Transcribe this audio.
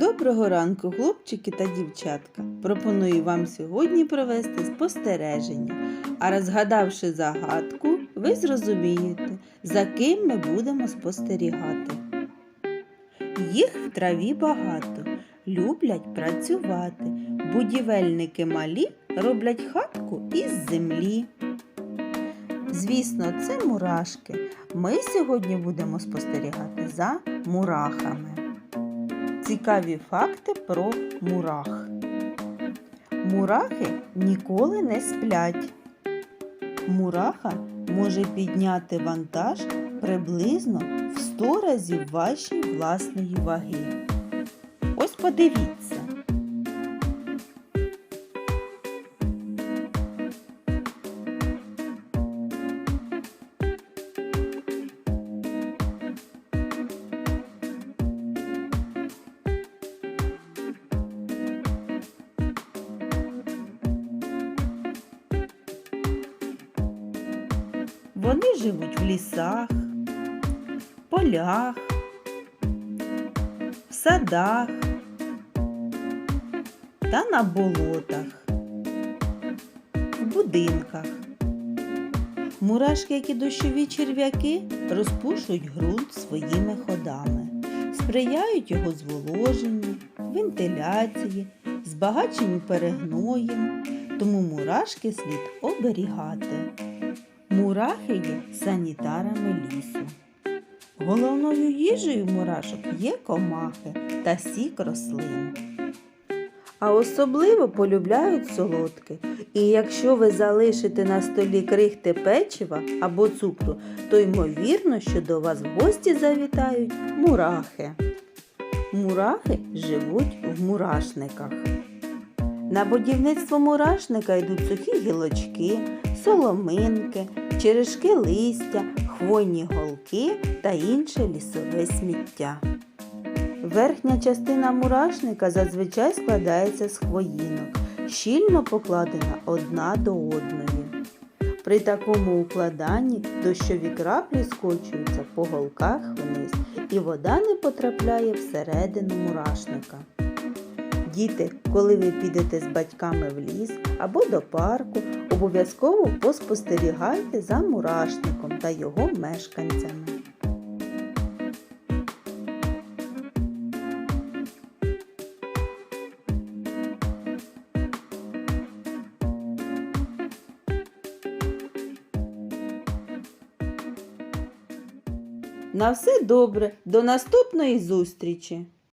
Доброго ранку, хлопчики та дівчатка. Пропоную вам сьогодні провести спостереження. А розгадавши загадку, ви зрозумієте, за ким ми будемо спостерігати. Їх в траві багато, люблять працювати. Будівельники малі роблять хатку із землі. Звісно, це мурашки. Ми сьогодні будемо спостерігати за мурахами. Цікаві факти про мурах. Мурахи ніколи не сплять. Мураха може підняти вантаж приблизно в 100 разів вашої власної ваги. Ось подивіться. Вони живуть в лісах, полях, в садах та на болотах, в будинках. Мурашки, як і дощові черв'яки, розпушують ґрунт своїми ходами, сприяють його зволоженню, вентиляції, збагаченню перегноєм, тому мурашки слід оберігати. Мурахи є санітарами лісу. Головною їжею мурашок є комахи та сік рослин. А особливо полюбляють солодке. І якщо ви залишите на столі крихти печива або цукру, то ймовірно, що до вас в гості завітають мурахи. Мурахи живуть в мурашниках. На будівництво мурашника йдуть сухі гілочки, соломинки, черешки листя, хвойні голки та інше лісове сміття. Верхня частина мурашника зазвичай складається з хвоїнок, щільно покладена одна до одної. При такому укладанні дощові краплі скочуються по голках вниз, і вода не потрапляє всередину мурашника. Діти, коли ви підете з батьками в ліс або до парку, обов'язково поспостерігайте за мурашником та його мешканцями. На все добре, до наступної зустрічі!